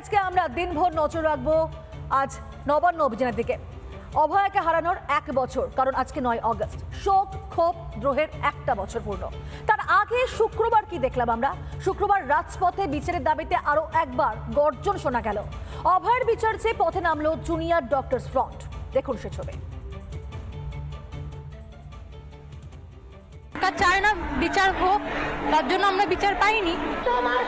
আজকে আমরা দিনভর নজর রাখব আজ নবান্ন অভিযানের দিকে। অভয়াকে হারানোর এক বছর কারণ আজকে নয় অগস্ট। শোক ক্ষোভ দ্রোহের একটা বছর পূর্ণ। তার আগে শুক্রবার কি দেখলাম আমরা? শুক্রবার রাজপথে বিচারের দাবিতে আরও একবার গর্জন শোনা গেল। অভয়ের বিচার চেয়ে পথে নামলো জুনিয়র ডক্টরস ফ্রন্ট। দেখুন সে ছবি। সরকার চায় না বিচার হোক তার জন্য আমরা বিচার পাইনি। তোমার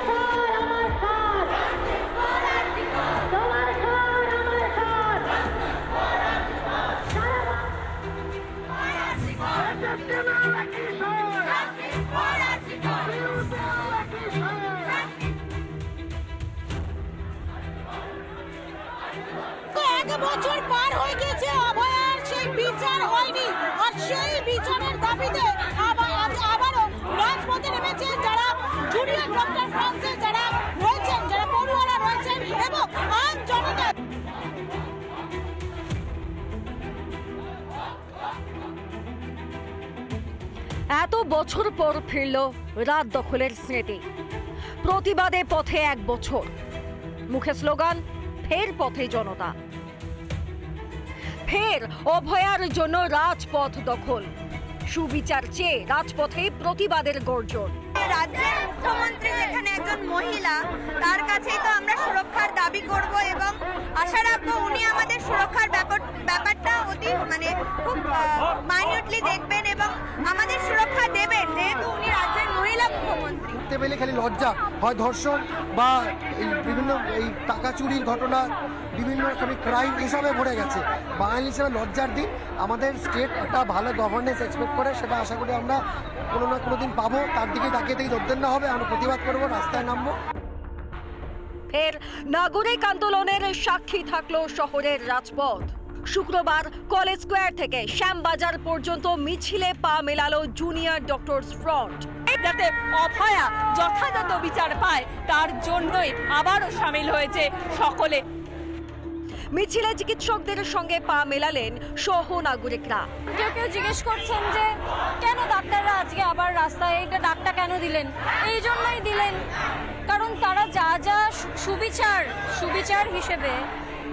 এক বছর পার হয়ে গেছে, অভয়ার সেই বিচার হয়নি। আর সেই বিচারের দাবিতে আবার আবারও রাজপথে নেমেছে যারা জুনিয়র ডক্টর যারা রয়েছেন, যারা পড়ুয়ারা রয়েছেন এবং আম জনতা। এত বছর পর ফিরল রাত দখলের স্মৃতি। প্রতিবাদে পথে এক বছর। মুখে স্লোগান, ফের পথে জনতা। ফের অভয়ার জন্য রাজপথ দখল। সুবিচার চেয়ে রাজপথে প্রতিবাদের গর্জন। রাজ্যের মুখ্যমন্ত্রী যেখানে একজন মহিলা, তার কাছেই তো আমরা সুরক্ষার দাবি করব দেখতে পেলে খালি লজ্জা। হয় ধর্ষণ বা এই বিভিন্ন এই টাকা চুরির ঘটনা, বিভিন্ন রকমের ক্রাইম এসবে ভরে গেছে। বাঙালি হিসেবে লজ্জার দিন। আমাদের স্টেট একটা ভালো গভর্নেন্স এক্সপেক্ট করে, সেটা আশা করি আমরা কোনো না কোনো দিন পাবো। তার দিকে তাকিয়ে থেকে না হবে, আমরা প্রতিবাদ করব, রাস্তায় নামবো। ফের নাগরিক আন্দোলনের সাক্ষী থাকল শহরের রাজপথ। শুক্রবার কলেজ স্কোয়ার থেকে শ্যামবাজার পর্যন্ত মিছিলে পা মেলালো জুনিয়র ডক্টরস ফ্রন্ট। যাতে অভয়া যথাযথ বিচার পায় তার জন্যই আবারও সামিল হয়েছে সকলে। মিছিলে চিকিৎসকদের সঙ্গে পা মেলালেন সহ নাগরিকরা কেউ কেউ জিজ্ঞেস করছেন যে কেন ডাক্তাররা আজকে আবার রাস্তায় এটা ডাকটা কেন দিলেন? এই জন্যই দিলেন। কারণ তারা যা যা সুবিচার সুবিচার হিসেবে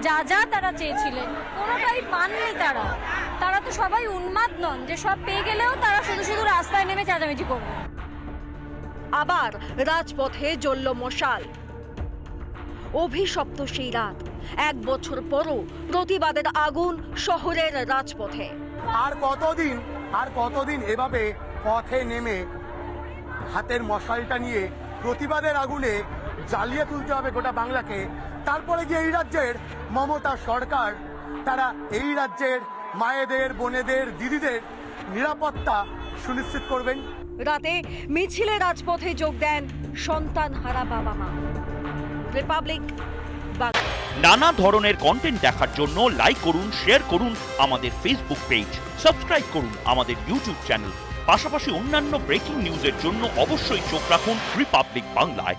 যা যা তারা চেয়েছিলেন কোনোটাই পাননি তারা। তারা তো সবাই উন্মাদ নন যে সব পেয়ে গেলেও তারা শুধু শুধু রাস্তায় নেমে চেঁচামেচি করবে। আবার রাজপথে জ্বলল মশাল। অভিশপ্ত সেই রাত, এক বছর পরও প্রতিবাদের আগুন শহরের রাজপথে। আর কতদিন আর কতদিন এভাবে পথে নেমে হাতের মশালটা নিয়ে প্রতিবাদের আগুনে জ্বালিয়ে তুলতে হবে গোটা বাংলাকে, তারপরে গিয়ে এই রাজ্যের মমতা সরকার, তারা এই রাজ্যের মায়েদের, বোনেদের, দিদিদের নিরাপত্তা সুনিশ্চিত করবেন। রাতে মিছিলে রাজপথে যোগ দেন সন্তান হারা বাবা মা। রিপাবলিক বাংলা নানা ধরনের কন্টেন্ট দেখার জন্য লাইক করুন শেয়ার করুন আমাদের ফেসবুক পেজ সাবস্ক্রাইব করুন আমাদের ইউটিউব চ্যানেল পাশাপাশি অন্যান্য ব্রেকিং নিউজের জন্য অবশ্যই চোখ রাখুন রিপাবলিক বাংলায়